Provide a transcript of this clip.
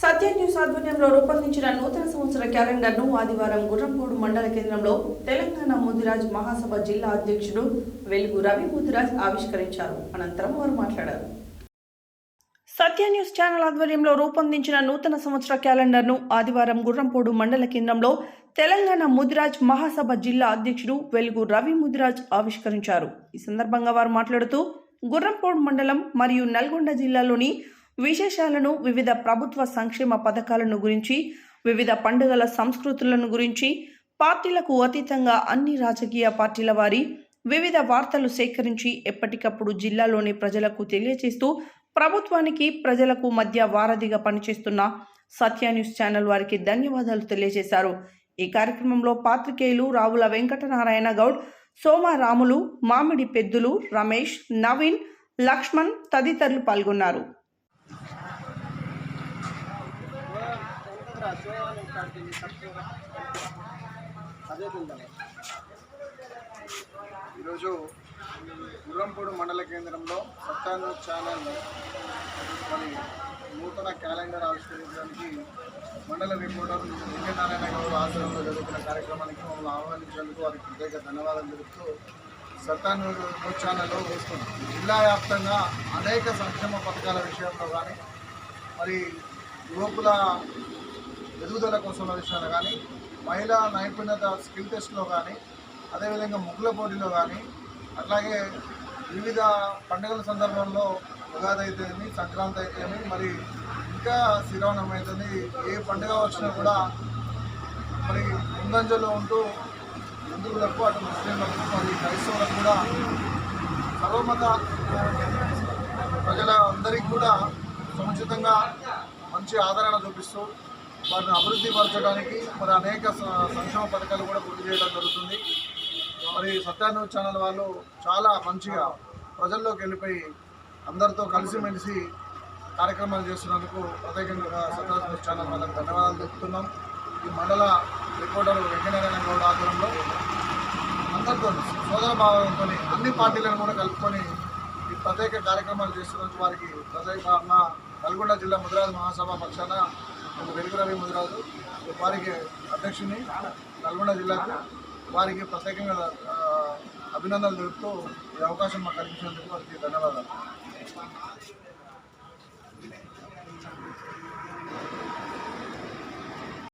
సత్య news ఆధ్వర్యంలో రూపొందించిన నూతన సంవత్సర క్యాలెండర్ను ఆదివారం గుర్రంపూడు మండల కేంద్రంలో తెలంగాణ ముదిరాజ్ మహాసభ జిల్లా అధ్యక్షుడు వెలుగు రవి ముదిరాజ్ ఆవిష్కరించారు. అనంతరం వారు మాట్లాడారు. సత్య న్యూస్ ఛానల్ ఆధ్వర్యంలో రూపొందించిన నూతన సంవత్సర క్యాలెండర్ను ఆదివారం గుర్రంపోడు మండల కేంద్రంలో తెలంగాణ ముదిరాజ్ మహాసభ జిల్లా అధ్యక్షుడు వెలుగు రవి ముదిరాజ్ ఆవిష్కరించారు. ఈ సందర్భంగా వారు మాట్లాడుతూ గుర్రంపోడు మండలం మరియు నల్గొండ జిల్లాలోని విశేషాలను వివిధ ప్రభుత్వ సంక్షేమ పథకాలను గురించి వివిధ పండుగల సంస్కృతులను గురించి పార్టీలకు అతీతంగా అన్ని రాజకీయ పార్టీల వారి వివిధ వార్తలు సేకరించి ఎప్పటికప్పుడు జిల్లాలోని ప్రజలకు తెలియజేస్తూ ప్రభుత్వానికి ప్రజలకు మధ్య వారధిగా పనిచేస్తున్న సత్య న్యూస్ ఛానల్ వారికి ధన్యవాదాలు తెలియజేశారు. ఈ కార్యక్రమంలో పాత్రికేయులు రావుల వెంకటనారాయణ గౌడ్ సోమారాములు మామిడి పెద్దులు రమేష్ నవీన్ లక్ష్మణ్ తదితరులు పాల్గొన్నారు. ఈరోజు గుర్రంపూడు మండల కేంద్రంలో సత్తాను ఛానల్ మరి నూతన క్యాలెండర్ ఆవిష్కరించడానికి మండల రిపోర్టర్ వెంకటనారాయణ గౌడ్ ఆశ్రమంలో జరుగుతున్న కార్యక్రమానికి మమ్మల్ని ఆహ్వానించేందుకు వారికి ప్రత్యేక ధన్యవాదాలు తెలుపుతూ సత్తాను న్యూస్ వేస్తున్నాం. జిల్లా వ్యాప్తంగా అనేక సంక్షేమ పథకాల విషయంలో కానీ మరి యువకుల ఎదుగుదల కోసం విషయంలో కానీ మహిళా నైపుణ్యత స్కిల్ టెస్ట్లో కానీ అదేవిధంగా ముగ్గుల పోటీలో కానీ అట్లాగే వివిధ పండుగల సందర్భంలో ఉగాది అయితేమి సంక్రాంతి అయితేమి మరి ఇంకా శ్రీరామనవమి అవుతుంది ఏ పండుగ వచ్చినా కూడా మరి ముందంజలో ఉంటూ హిందువులకు అటు ముస్లింలకు మరి క్రైస్తవులకు కూడా సర్వమత ప్రజల అందరికీ కూడా సముచితంగా మంచి ఆదరణ చూపిస్తూ వారిని అభివృద్ధి పరచడానికి మరి అనేక సంక్షేమ పథకాలు కూడా పూర్తి చేయడం జరుగుతుంది. మరి సత్యాను ఛానల్ వాళ్ళు చాలా మంచిగా ప్రజల్లోకి వెళ్ళిపోయి అందరితో కలిసిమెలిసి కార్యక్రమాలు చేస్తున్నందుకు ప్రత్యేకంగా సత్యాను ఛానల్ వాళ్ళకి ధన్యవాదాలు చెప్తున్నాం ఈ మండల రిపోర్టర్ వెంకటనారాయణ గౌడ్ ఆధ్వర్యంలో అందరితో సోదర భావంతో అన్ని పార్టీలను కూడా కలుపుకొని ఈ ప్రత్యేక కార్యక్రమాలు చేస్తున్నందుకు వారికి ప్రత్యేక మా నల్గొండ జిల్లా ముదిరాజు మహాసభ పక్షాన వెలుగు రవి ముదిరాజు. వారికి అధ్యక్షుని నల్గొండ జిల్లాకు వారికి ప్రత్యేకంగా అభినందనలు తెలుపుతూ ఈ అవకాశం మాకు కల్పించినందుకు వారికి ధన్యవాదాలు.